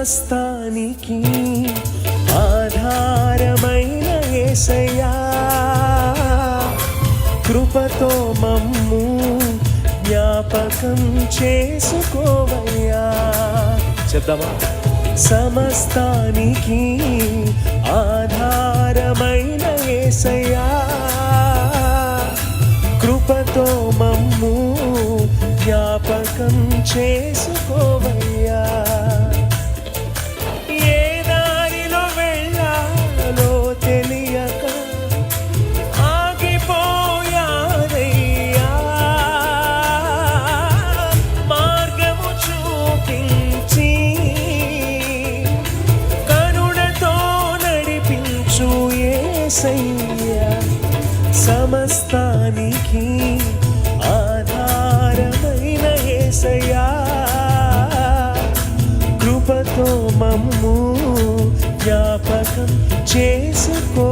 సమస్తానికి ఆధారమైన యేసయ్యా కృపతో మమ్ము జ్ఞాపకం చేసుకోవయ్యా. చెప్దామా? సమస్తానికి ఆధారమైన యేసయ్యా కృపతో మమ్ము జ్ఞాపకం చేసుకోవయ్యా. యేసయ్యా సమస్తానికి ఆధారమైన యేసయ్యా కృపతో మమ్ము జ్ఞాపకం చేసుకో.